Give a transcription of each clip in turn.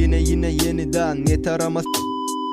Yine yine yeniden yeter ama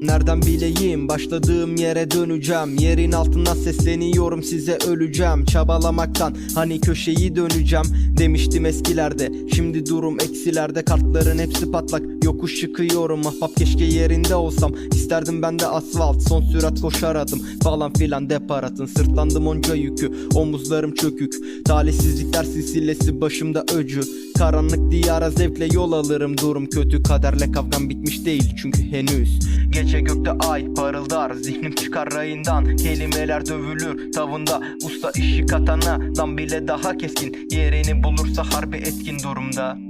Nereden bileyim? Başladığım yere döneceğim. Yerin altından sesleniyorum size öleceğim. Çabalamaktan hani köşeyi döneceğim Demiştim eskilerde. Şimdi durum eksilerde Kartların hepsi patlak yokuş çıkıyorum. Ahbap keşke yerinde olsam. İsterdim ben de asfalt. Son sürat koşar adım Falan filan. Deparatın sırtlandım onca yükü. Omuzlarım çökük. Talihsizlikler silsilesi başımda öcü. Karanlık diyara zevkle yol alırım. Durum kötü. Kaderle kavgam bitmiş değil çünkü henüz. Gece gökte ay parıldar. Zihnim çıkar rayından. Kelimeler dövülür. Tavında Usta işi katanadan bile daha keskin. Yerini bulursa harbi etkin durumda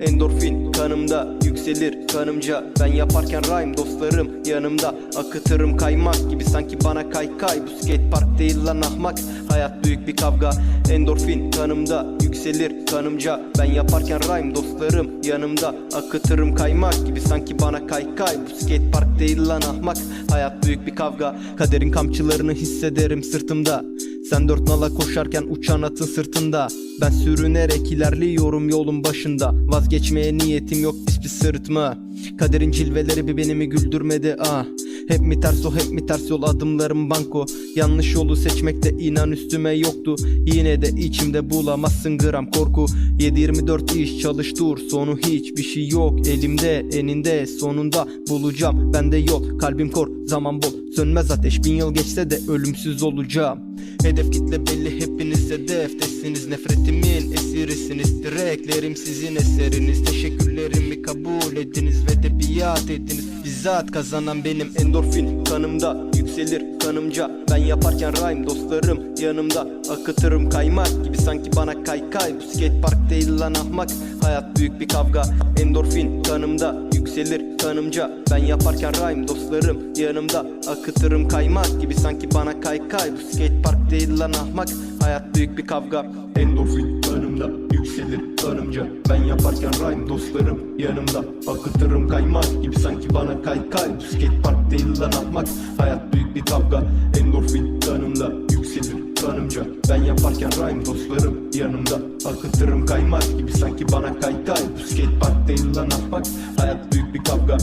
Endorfin kanımda yükselir kanımca. Ben yaparken rhyme dostlarım yanımda. Akıtırım kaymak gibi sanki bana kay kay Bu skate park değil lan ahmak. Hayat büyük bir kavga. Endorfin kanımda yükselir kanımca Ben yaparken rhyme dostlarım yanımda. Akıtırım kaymak gibi sanki bana kay kay Bu skate park değil lan ahmak. Hayat büyük bir kavga. Kaderin kamçılarını hissederim sırtımda. Sen dört nala koşarken uçan atın sırtında. Ben sürünerek ilerliyorum yolun başında. Vazgeçmeye niyetim yok hiçbir sırtma. Kaderin cilveleri bir benimi güldürmedi ah Hep mi ters o hep mi ters yol adımlarım banko. Yanlış yolu seçmekte inan üstüme yoktu. Yine de içimde bulamazsın gram korku. 7-24 iş çalış dur sonu hiçbir şey yok Elimde. Eninde sonunda bulacağım Bende yol kalbim kor zaman bol Sönmez ateş. Bin yıl geçse de ölümsüz olacağım. Hedef kitle belli hepiniz hedeftesiniz. Nefretimin esirisiniz Direklerim sizin eseriniz. Teşekkürlerimi kabul ediniz Ve de biat ediniz Bizzat kazanan benim endorfin kanımda Yükselir kanımca. Ben yaparken rhyme dostlarım yanımda. Akıtırım kaymak gibi sanki bana kay kay Bu skate park değil lan ahmak. Hayat büyük bir kavga Endorfin kanımda yükselir kanımca Ben yaparken rhyme dostlarım yanımda. Akıtırım kaymak gibi sanki bana kay kay Bu skate park değil lan ahmak. Hayat büyük bir kavga. Endorfin kanımda yükselir kanımca Ben yaparken rhyme dostlarım yanımda. Akıtırım kaymak gibi sanki bana kay kay Bu skate park değil lan ahmak. Hayat büyük bir kavga. Endorfin kanımda yükselir kanımca Ben yaparken rhyme dostlarım yanımda Akıtırım kaymak gibi sanki bana kay kay. Bu skate park değil lan ahmak Hayat büyük bir kavga